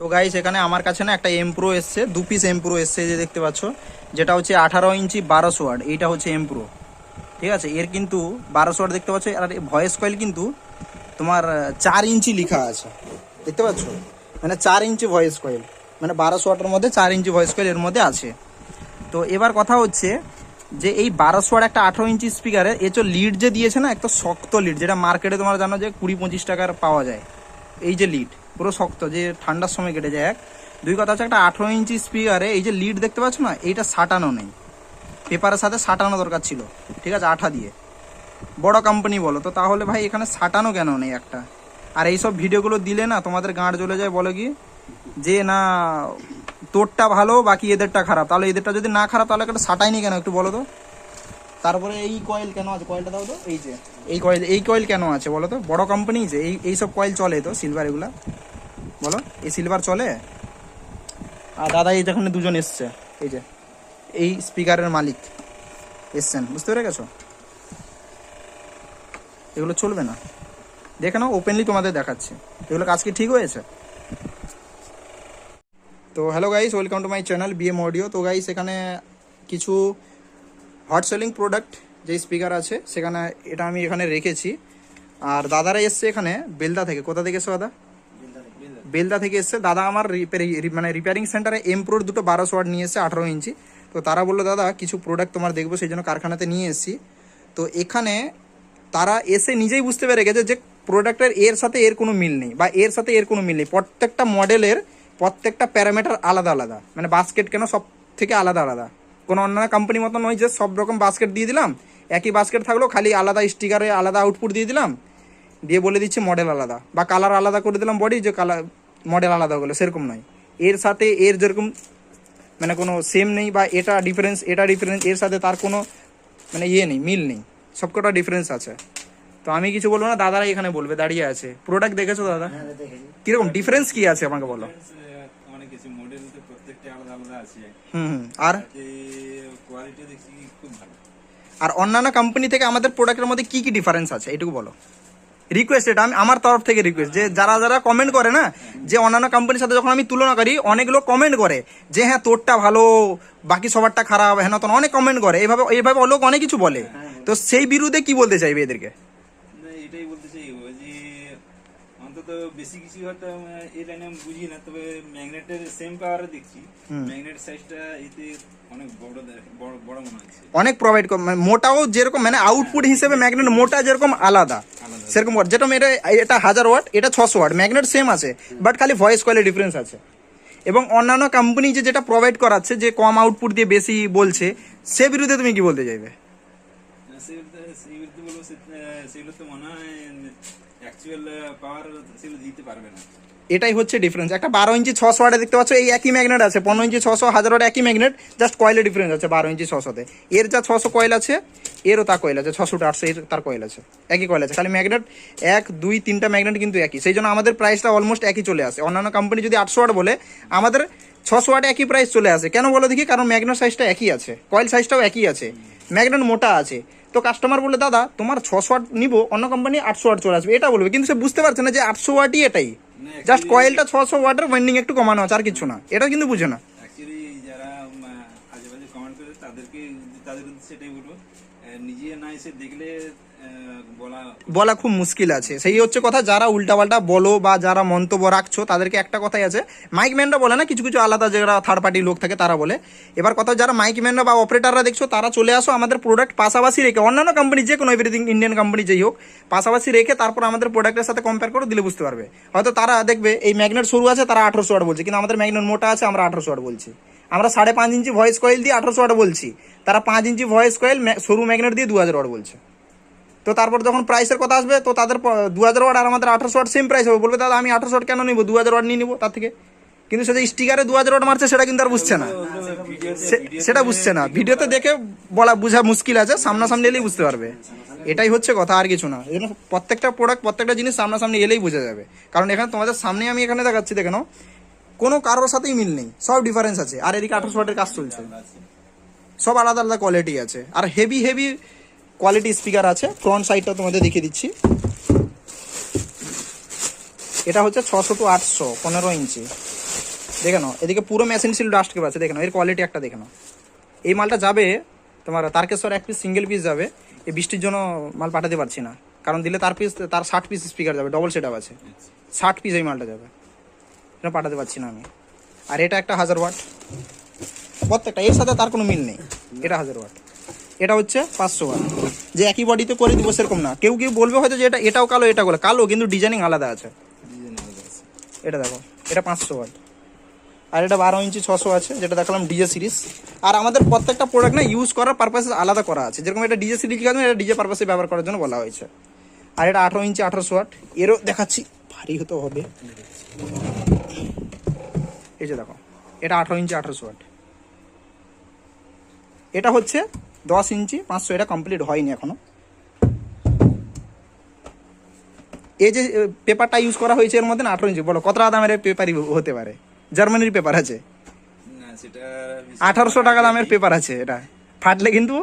তো গাইস এখানে আমার কাছে না একটা এমপ্রো এসছে, দু পিস এমপ্রো এসছে যে দেখতে পাচ্ছ। যেটা হচ্ছে আঠারো ইঞ্চি বারোশো ওয়াট এইটা হচ্ছে এমপ্রো ঠিক আছে? এর কিন্তু বারোশো ওয়াট দেখতে পাচ্ছ, আর ভয়েস কয়েল কিন্তু তোমার চার ইঞ্চি লেখা আছে। দেখতে পাচ্ছ? মানে চার ইঞ্চি ভয়েস কয়েল মানে বারোশো ওয়াটের মধ্যে চার ইঞ্চি ভয়েস কয়েল এর মধ্যে আছে। তো এবার কথা হচ্ছে যে এই বারোশো ওয়াট একটা আঠারো ইঞ্চি স্পিকারে এ তো লিড যে দিয়েছে না, একটা শক্ত লিড যেটা মার্কেটে তোমার জানো যে কুড়ি পঁচিশ টাকার পাওয়া যায়। এই যে লিড পুরো শক্ত, যে ঠান্ডার সময় কেটে যায় এক। দুই কথা হচ্ছে একটা আঠারো ইঞ্চি স্পিকারে এই যে লিড দেখতে পাচ্ছ না, এইটা সাটানো নেই। পেপারের সাথে সাটানো দরকার ছিল, ঠিক আছে, আঠা দিয়ে। বড় কোম্পানি বলো, তো তাহলে ভাই এখানে সাটানো কেন নেই একটা? আর এইসব ভিডিওগুলো দিলে না তোমাদের গাঁট জ্বলে যায়, বলো কি? যে না, তোরটা ভালো, বাকি এদেরটা খারাপ। তাহলে এদেরটা যদি না খারাপ, তাহলে একটা সাটাইনি কেন, একটু বলো তো? তারপরে এই কয়েল কেন আছে? কয়েলটা দাও তো। এই যে। এই কয়েল এই কয়েল কেন আছে বলো তো? বড় কোম্পানি যে, এই এইসব কয়েল চলে তো সিলভার এগুলা। বলো, এই সিলভার চলে? আর দাদা, এই যেখানে দুজন এসছে, এই যে, এই স্পিকারের মালিক এসছেন, বুঝতে পেরে গেছো? এগুলো চলবে না। দেখে নাও ওপেনলি তোমাদের দেখাচ্ছে। এগুলো কাজ কি ঠিক হয়েছে? তো hello guys welcome to my channel BM audio তো গাইস এখানে কিছু হট সেলিং প্রোডাক্ট যে স্পিকার আছে, সেখানে এটা আমি এখানে রেখেছি। আর দাদারা এসছে এখানে, বেলদা থেকে। কোথা থেকে এসছে দাদা? বেলদা থেকে এসছে। দাদা আমার মানে রিপেয়ারিং সেন্টারে এমপ্রোর দুটো বারোশো ওয়াট নিয়ে এসছে, আঠারো ইঞ্চি। তো তারা বলল, দাদা, কিছু প্রোডাক্ট তোমার দেখব, সেই জন্য কারখানাতে নিয়ে এসেছি। তো এখানে তারা এসে নিজেই বুঝতে পেরে গেছে যে প্রোডাক্টের এর সাথে এর কোনো মিল নেই, বা এর সাথে এর কোনো মিল নেই। প্রত্যেকটা মডেলের প্রত্যেকটা প্যারামিটার আলাদা আলাদা। মানে বাস্কেট কেন সব থেকে আলাদা আলাদা। কোনো অন্যান্য কোম্পানি মতো নয় যে সব রকম বাস্কেট দিয়ে দিলাম। একই বাস্কেট থাকল খালি আলাদা স্টিকারে আলাদা আউটপুট দিয়ে দিলাম। দিয়ে বলে দিচ্ছি মডেল আলাদা। বা কালার আলাদা করে দিলাম বডি যে কালার মডেল আলাদা হলো সেরকম নয়। এর সাথে এর যেরকম মানে কোনো সেম নেই বা এটা ডিফারেন্স এটা ডিফারেন্স এর সাথে তার কোনো মানে ইয়ে নেই মিল নেই। সবকটা ডিফারেন্স আছে। তো আমি কিছু বলব না দাদারা এখানে বলবে দাঁড়িয়ে আছে। প্রোডাক্ট দেখেছ দাদা? কীরকম ডিফারেন্স কি আছে আমাকে বলো? অনেক মডেল তো প্রত্যেকটা আলাদা আলাদা আছে। হুম আর? কোয়ালিটি দেখছি খুব ভালো। আর অন্যান্য কোম্পানি থেকে আমাদের প্রোডাক্টের মধ্যে কি কি ডিফারেন্স আছে এটুকু বলো। রিকোয়েস্ট এটা আমি আমার তরফ থেকে রিকোয়েস্ট যে যারা যারা কমেন্ট করে না যে অন্যান্য কোম্পানির সাথে যখন আমি তুলনা করি অনেক লোক কমেন্ট করে যে হ্যাঁ তোরটা ভালো বাকি সবারটা খারাপ হ্যাঁ তখন অনেক কমেন্ট করে এইভাবে এইভাবে লোক অনেক কিছু বলে। তো সেই বিরুদ্ধে কি বলতে চাইবে এদেরকে? এটাই বলতে যে অন্তত বেশি কিছু হয়তো এই লাইনে আমি বুঝি না তবে ম্যাগনেটের সেম পাওয়ারে দেখছি। ম্যাগনেট সাইজটা এতে অনেক বড় বড় বড় মনে হচ্ছে। অনেক প্রোভাইড মোটাও যেরকম মানে আউটপুট হিসেবে ম্যাগনেট মোটা যেরকম আলাদা। সেরকম ওয়াট যেরকম এটা এটা হাজার ওয়াট এটা ছশো ওয়াট ম্যাগনেট সেম আছে বাট খালি ভয়েস কয়েলের ডিফারেন্স আছে। এবং অন্যান্য কোম্পানি যে যেটা প্রোভাইড করাচ্ছে যে কম আউটপুট দিয়ে বেশি বলছে সে বিরুদ্ধে তুমি কি বলতে চাইবে? সেগুলো তো বলব সে- সেগুলো তো মনে হয় পারবে না। এটাই হচ্ছে ডিফারেন্স একটা বারো ইঞ্চি ছশো ওয়াটে দেখতে পাচ্ছ, এই একই ম্যাগনেট আছে। পনেরো ইঞ্চি ছশো হাজার ওয়াট একই ম্যাগনেট জাস্ট কয়েলের ডিফারেন্স আছে বারো ইঞ্চি ছশোতে এর যা ছশো কয়েল আছে, এরও তা কয়েল আছে। ছশোটা আটশো, এর তার কয়েল আছে। একই কয়েল আছে। খালি ম্যাগনেট এক, দুই, তিনটা ম্যাগনেট কিন্তু একই। সেই জন্য আমাদের প্রাইসটা অলমোস্ট একই চলে আসে। অন্যান্য কোম্পানি যদি আটশো ওয়াট বলে, আমাদের ছশো ওয়াট একই প্রাইস চলে আসে। কেন বলো দেখি? কারণ ম্যাগনেট সাইজটা একই আছে। কয়েল সাইজটাও একই আছে। ম্যাগনেট মোটা আছে। তো কাস্টমার বলে দাদা তোমার ছশো ওয়াট নিবো অন্য কোম্পানি আটশো ওয়াট চলে আসবে। এটা বলবে। কিন্তু সে বুঝতে পারছে না যে আটশো ওয়াটই এটাই। জাস্ট কয়েলটা ছশো ওয়াটের ওয়েন্ডিং একটু কমানো আছে আর কিছু না। এটা কিন্তু বুঝে না। যারা আজেবাজে কমেন্ট করে তাদেরকে তাদের সেটাই বলব। নিজে না এসে দেখলে বলা খুব মুশকিল আছে। সেই হচ্ছে কথা, যারা উল্টাপাল্টা বলো বা যারা মন্তব্য রাখছো, তাদেরকে একটা কথাই আছে। মাইক ম্যানরা বলে না, কিছু কিছু আলাদা যারা থার্ড পার্টি লোক থাকে, তারা বলে। এবার কথা, যারা মাইক ম্যানরা বা অপারেটাররা দেখছ, তারা চলে আসো আমাদের প্রোডাক্ট পাশাপাশি রেখে, অন্যান্য কোম্পানি যে কোনো এভরিথিং ইন্ডিয়ান কোম্পানি যেই হোক, পাশাপাশি রেখে তারপর আমাদের প্রোডাক্টের সাথে কম্পেয়ার করে দিলে বুঝতে পারবে। হয়তো তারা দেখবে, এই ম্যাগনেট সরু আছে, তারা আঠারোশো ওয়াট বলছে, কিন্তু আমাদের ম্যাগনেট মোটা আছে, আমরা আঠারোশো ওয়াট বলছি। আমরা সাড়ে পাঁচ ইঞ্চি ভয়েস কয়েল দিয়ে আঠারোশো ওয়াট বলছি, তারা পাঁচ ইঞ্চি ভয়েস কয়েল সরু ম্যাগনেট দিয়ে দু হাজার ওয়াট বলছে। তো তারপর যখন প্রাইসের কথা আসবে, তো তাদের দু হাজার ওয়াট আর আমাদের আঠারোশো ওয়াট সেম প্রাইস হবে। বলবে, দাদা, আমি আঠারোশো ওয়াট কেন নিবো? দু হাজার ওয়াট নিয়ে নিবো তার থেকে? কিন্তু সেটা স্টিকারে দু হাজার ওয়াট মারছে, সেটা কিন্তু আর বুঝছে না। সে- সেটা বুঝছে না। ভিডিওতে দেখে বলা, বোঝা মুশকিল আছে, সামনাসামনি এলেই বুঝতে পারবে। এটাই হচ্ছে কথা, আর কিছু না। এই প্রত্যেকটা প্রোডাক্ট প্রত্যেকটা জিনিস সামনাসামনি এলেই বোঝা যাবে। কারণ এখানে তোমাদের সামনে আমি এখানে দেখাচ্ছি, দেখে নাও। কোনো কারোর সাথেই মিল নেই। সব ডিফারেন্স আছে। আর এদিকে আঠারোশো ওয়াটের কাজ চলছে। সব আলাদা আলাদা কোয়ালিটি আছে। আর হেভি হেভি কোয়ালিটি স্পিকার আছে। ফ্রন্ট সাইডটা তোমাদের দেখিয়ে দিচ্ছি। এটা হচ্ছে ছশো টু আটশো, পনেরো ইঞ্চি। দেখে নাও, এদিকে পুরো মেশিন সিল ডাস্ট কেপ আছে, দেখে নাও, এর কোয়ালিটি একটা দেখে নাও। এই মালটা যাবে, তোমার তারকেশ্বর এক পিস সিঙ্গেল পিস যাবে, এই বৃষ্টির জন্য মাল পাঠাতে পারছি না। কারণ দিলে তার পিস তার ষাট পিস স্পিকার যাবে ডবল সেট আছে। ষাট পিস এই মালটা যাবে। এটা পাঠাতে পারছি না আমি। আর এটা একটা হাজার ওয়াট প্রত্যেকটা, এর সাথে তার কোনো মিল নেই। এটা হাজার ওয়াট এটা হচ্ছে পাঁচশো ওয়াট যে একই বডিতে করে দিব সেরকম না। কেউ কেউ বলবে হয়তো যে এটা এটাও কালো, এটা কালো কালো, কিন্তু ডিজাইনিং আলাদা আছে। এটা দেখো, এটা পাঁচশো ওয়াট আর এটা বারো ইঞ্চি ছশো আছে, যেটা দেখালাম ডিজে সিরিজ আর আমাদের প্রত্যেকটা প্রোডাক্ট না ইউজ করার পারপাসে আলাদা করা আছে। যেরকম এটা ডিজে সিরিজ কাজ এটা ডিজে পারপাসে ব্যবহার করার জন্য বলা হয়েছে। আর এটা আঠারো ইঞ্চি আঠারোশো ওয়াট। এরও দেখাচ্ছি, ভারী হতে হবে। এই যে দেখো, এটা আঠারো ইঞ্চি আঠারোশো ওয়াট। এটা হচ্ছে দশ ইঞ্চি পাঁচশো এটা কমপ্লিট হয়নি এখনও। এই যে পেপারটা ইউজ করা হয়েছে এর মধ্যে না আঠারো ইঞ্চি? বলো কত টাকা দামের পেপারই হতে পারে? জার্মানির পেপার আছে। আঠারোশো টাকা দামের পেপার আছে এটা। ফাটলে কিন্তু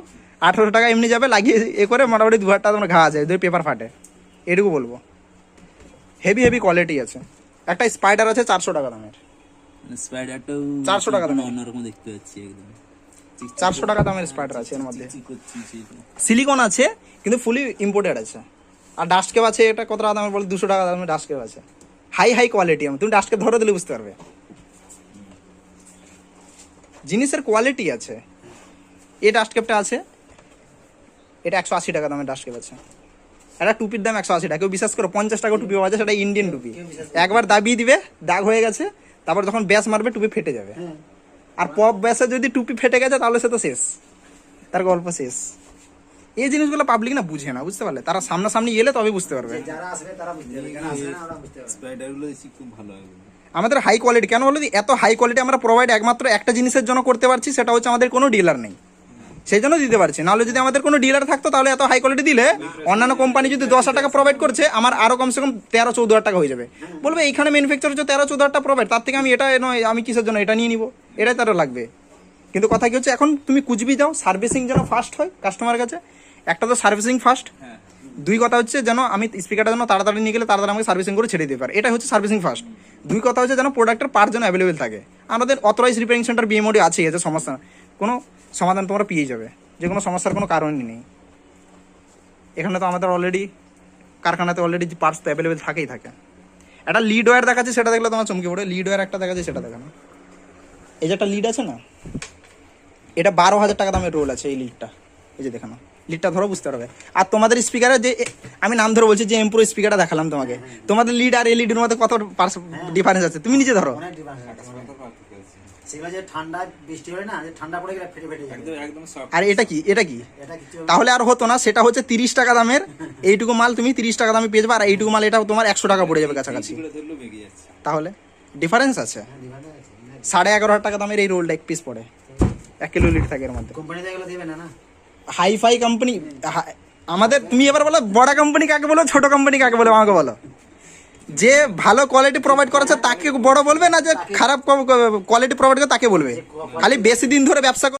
আঠারোশো টাকা এমনি যাবে লাগিয়ে এ করে মোটামুটি দু হাজার টাকা তোমার ঘা যায় পেপার ফাটে। এটুকু বলব। হেভি হেভি কোয়ালিটি আছে। একটা স্পাইডার আছে চারশো টাকা দামের। স্পাইডারটাও 400 টাকা দামের। অন্যরকম দেখতে পাচ্ছি একদম। চারশো টাকা দামের স্পাইডার আছে এর মধ্যে। সিলিকন আছে কিন্তু ফুলি ইম্পোর্টেড আছে। আর ডাস্ট কেপ আছে এটা কত টাকা দামের বলে? দুশো টাকা দামের ডাস্ট কেপ আছে। হাই হাই কোয়ালিটি আমি তুমি ডাস্ট কেপ ধরে দিলে বুঝতে পারবে। জিনিসের কোয়ালিটি আছে। এই ডাস্ট কেপটা আছে। এটা একশো আশি টাকা দামের ডাস্ট কেপ আছে। একটা টুপির দাম একশো আশি টাকা। কেউ বিশ্বাস করো পঞ্চাশ টাকা টুপি পাওয়া যায় সেটা ইন্ডিয়ান টুপি। একবার দাবিয়ে দিবে দাগ হয়ে গেছে তারপর যখন ব্যাস মারবে টুপি ফেটে যাবে। আর পপ ব্যাসে যদি টুপি ফেটে গেছে তাহলে সে তো শেষ। তার গল্প শেষ। এই জিনিসগুলো পাবলিক না বুঝে না বুঝতে পারলে? তারা সামনাসামনি এলে তবে বুঝতে পারবে। যারা আসবে তারা বুঝতে পারবে। যারা আসবে না ওরা বুঝতে পারবে। স্পাইডারগুলো দেখছি খুব ভালো হবে আমাদের হাই কোয়ালিটি কেন বলো এত হাই কোয়ালিটি আমরা প্রোভাইড একমাত্র একটা জিনিসের জন্য করতে পারছি সেটা হচ্ছে আমাদের কোনো ডিলার নেই। সেই জন্য দিতে পারছি। নাহলে যদি আমাদের কোনো ডিলার থাকতো তাহলে এত হাই কোয়ালিটি দিলে অন্যান্য কোম্পানি যদি দশ হাজার টাকা প্রোভাইড করছে আমার আরও কমসে কম তেরো চৌদ্দ হাজার টাকা হয়ে যাবে। বলবে এইখানে ম্যানুফ্যাকচার হচ্ছে তেরো চৌদ্দ হাজার টাকা প্রোভাইড তার থেকে আমি এটা নয় আমি কিসের জন্য এটা নিয়ে নিব? এটাই তারও লাগবে। কিন্তু কথা কি হচ্ছে এখন তুমি কুচবি যাও সার্ভিসিং যেন ফাস্ট হয় কাস্টমার কাছে একটা তো সার্ভিসিং ফাস্ট হ্যাঁ। দুই কথা হচ্ছে যেন আমি স্পিকারটা যেন তাড়াতাড়ি নিয়ে গেলে তাড়াতাড়ি আমাকে সার্ভিসিং করে ছেড়ে দিতে পারে। এটা হচ্ছে সার্ভিসিং ফার্স্ট দুই কথা হচ্ছে যেন প্রোডাক্টের পার্ট যেন অ্যাভেলেবেল থাকে। আমাদের অথরাইজ রিপেয়ারিং সেন্টার বিএমওডি আছে এতে সমস্যা কোনো সমাধান তোমরা পেয়ে যাবে। যে কোনো সমস্যার কোনো কারণই নেই। এখানে তো আমাদের অলরেডি কারখানাতে অলরেডি পার্টস তো অ্যাভেলেবেল থাকেই থাকে। একটা লিড ওয়্যার দেখাচ্ছে সেটা দেখলে তোমার চমকে পড়ে। লিড ওয়্যার একটা দেখাচ্ছে সেটা দেখানো এই যে একটা লিড আছে না এটা বারো হাজার টাকা দামের রোল আছে এই লিডটা এই যে দেখানো লিডটা ধরো বুঝতে পারবে। আর তোমাদের স্পিকারে যে আমি নাম ধরে বলছি যে এমপ্রো স্পিকারটা দেখালাম তোমাকে। তোমাদের লিড আর এলইডির মধ্যে কত ডিফারেন্স আছে? তুমি নিজে ধরো। অনেক ডিফারেন্স আছে কত পার্থক্য আছে? সেগুলো যে ঠান্ডা বৃষ্টি হয় না যে ঠান্ডা পড়ে গেলে ফেটে ফেটে যাবে। একদম একদম সফট আর এটা কি? এটা কি? তাহলে আর হতো না সেটা হচ্ছে তিরিশ টাকা দামের এইটুকু মাল তুমি তিরিশ টাকা দামে পেয়ে যাবে আর এইটুকু মাল এটা তোমার একশো টাকা পড়ে যাবে কাছাকাছি। তাহলে ডিফারেন্স আছে? সাড়ে এগারো হাজার টাকা দামের এই রোলটা এক পিস পড়ে। এক কিলো লিড থাকে এর মধ্যে। হাই ফাই কোম্পানি আমাদের তুমি এবার বলো বড় কোম্পানি কাকে বলো ছোট কোম্পানি কাকে বলো আমাকে বলো। যে ভালো কোয়ালিটি প্রোভাইড করেছে তাকে বড় বলবে না যে খারাপ কোয়ালিটি প্রোভাইড করে তাকে বলবে। খালি বেশি দিন ধরে ব্যবসা